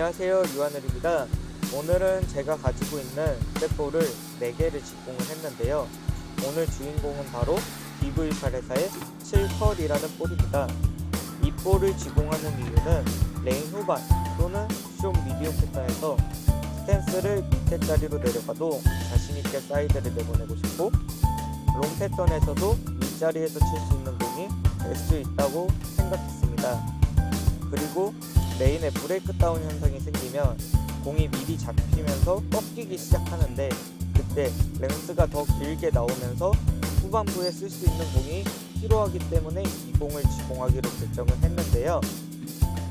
안녕하세요 유하늘입니다. 오늘은 제가 가지고 있는 셋볼을 4개를 직공을 했는데요. 오늘 주인공은 바로 DV8 회사의 7컬이라는 볼입니다. 이 볼을 직공하는 이유는 레인 후반 또는 숏 미디움 패턴에서 스탠스를 밑에 자리로 내려가도 자신있게 사이드를 내보내고 싶고 롱 패턴에서도 윗자리에서 칠 수 있는 공이 될 수 있다고 생각했습니다. 그리고 레인에 브레이크 다운 현상이 생기면 공이 미리 잡히면서 꺾이기 시작하는데 그때 렌스가 더 길게 나오면서 후반부에 쓸 수 있는 공이 필요하기 때문에 이 공을 지공하기로 결정을 했는데요.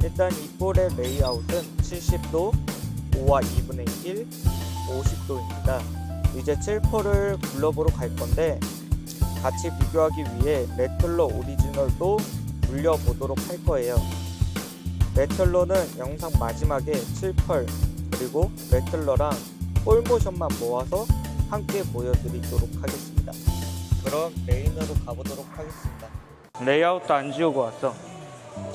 일단 이 볼의 레이아웃은 70도, 5와 2분의 1, 50도입니다. 이제 7포를 굴러보러 갈 건데 같이 비교하기 위해 레틀러 오리지널도 굴려보도록 할 거예요. 레틀러는 영상 마지막에 7펄 그리고 레틀러랑 볼 모션만 모아서 함께 보여드리도록 하겠습니다. 그럼 메인으로 가보도록 하겠습니다. 레이아웃도 안 지우고 왔어.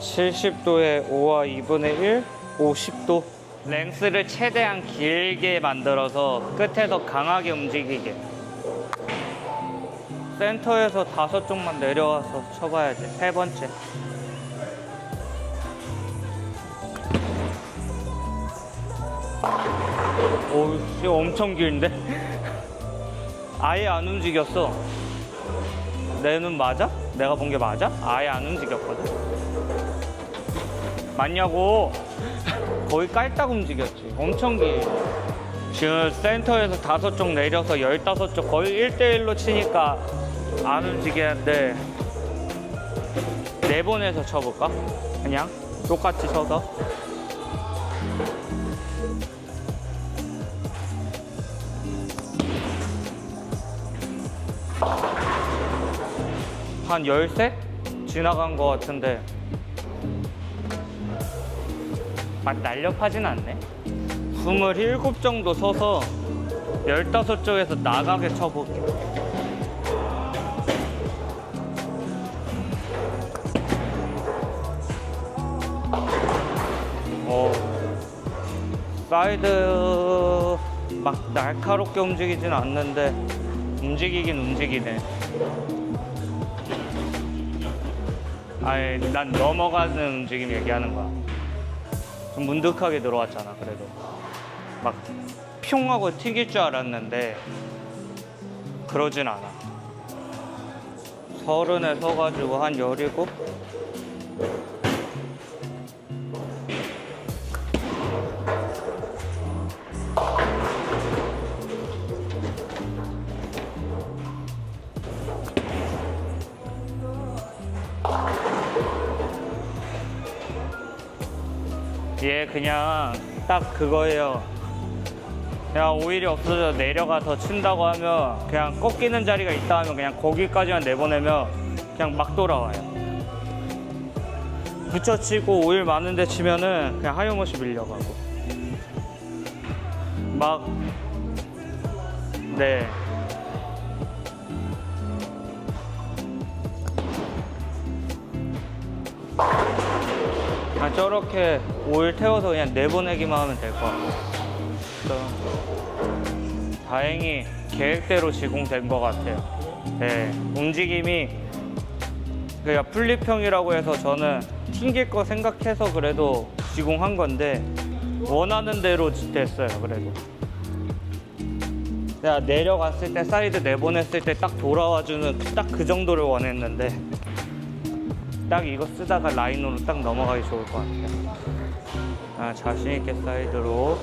70도에 5와 2분의 1, 50도. 랭스를 최대한 길게 만들어서 끝에서 강하게 움직이게. 센터에서 다섯 쪽만 내려와서 쳐봐야 돼. 세 번째. 오우 씨 엄청 길인데? 아예 안 움직였어 내 눈 맞아? 내가 본 게 맞아? 아예 안 움직였거든 맞냐고 거의 깔딱 움직였지 엄청 길 지금 센터에서 다섯 쪽 내려서 열다섯 쪽 거의 1대1로 치니까 안 움직이는데 내보내서 쳐볼까? 그냥 똑같이 쳐서 한 열세? 지나간 것 같은데. 막 날렵하진 않네. 27 정도 서서 15쪽에서 나가게 쳐볼게 어, 사이드 막 날카롭게 움직이진 않는데 움직이긴 움직이네 아니 난 넘어가는 움직임 얘기하는 거야. 좀 문득하게 들어왔잖아 그래도. 막 뿅하고 튀길 줄 알았는데 그러진 않아. 서른에 서가지고 한 열이고 얘 그냥 딱 그거예요. 그냥 오일이 없어져 내려가서 친다고 하면 그냥 꺾이는 자리가 있다 하면 그냥 거기까지만 내보내면 그냥 막 돌아와요. 붙여치고 오일 많은데 치면은 그냥 하염없이 밀려가고 막 네. 저렇게 오일 태워서 그냥 내보내기만 하면 될 것 같아요. 다행히 계획대로 지공된 것 같아요. 네, 움직임이 그러니까 플립형이라고 해서 저는 튕길 거 생각해서 그래도 지공한 건데 원하는 대로 됐어요. 그래도 내가 내려갔을 때 사이드 내보냈을 때 딱 돌아와주는 딱 그 정도를 원했는데 딱 이거 쓰다가 라인으로 딱 넘어가기 좋을 것 같아요. 아, 자신 있게 사이드로.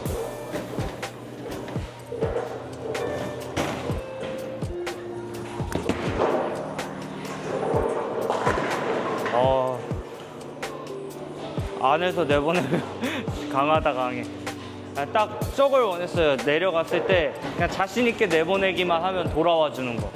어, 안에서 내보내면 강하다 강해. 아, 딱 저걸 원했어요. 내려갔을 때 그냥 자신 있게 내보내기만 하면 돌아와 주는 거.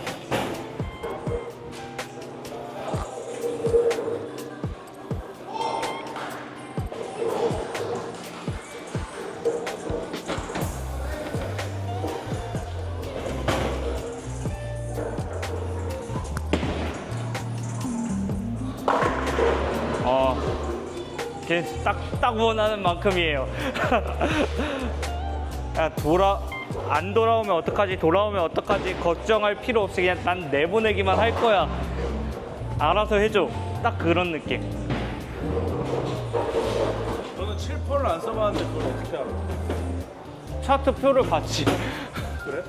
딱, 딱 원하는 만큼이에요. 야, 돌아, 안 돌아오면 어떡하지, 돌아오면 어떡하지, 걱정할 필요 없이 그냥 난 내보내기만 할 거야. 알아서 해줘. 딱 그런 느낌. 저는 7%를 안 써봤는데 그걸 어떻게 알아? 차트표를 봤지. 그래?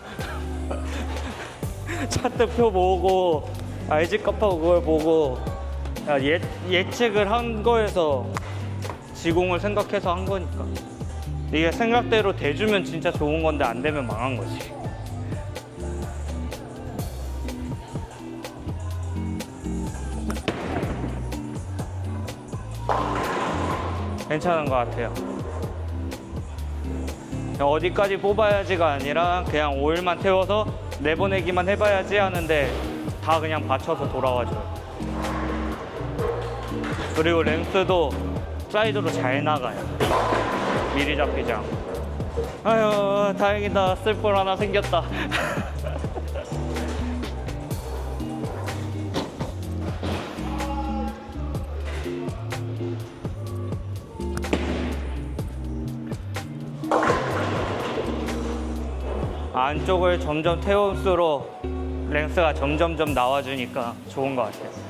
차트표 보고 IG 값하고 그걸 보고 야, 예, 예측을 한 거에서 지공을 생각해서 한 거니까. 이게 생각대로 돼주면 진짜 좋은 건데 안 되면 망한 거지. 괜찮은 것 같아요. 어디까지 뽑아야지가 아니라 그냥 오일만 태워서 내보내기만 해봐야지 하는데 다 그냥 받쳐서 돌아와줘요. 그리고 렌스도 사이드로 잘 나가요. 미리 잡히지. 아유 다행이다 쓸 볼 하나 생겼다. 안쪽을 점점 태울수록 랭스가 점점점 나와주니까 좋은 것 같아요.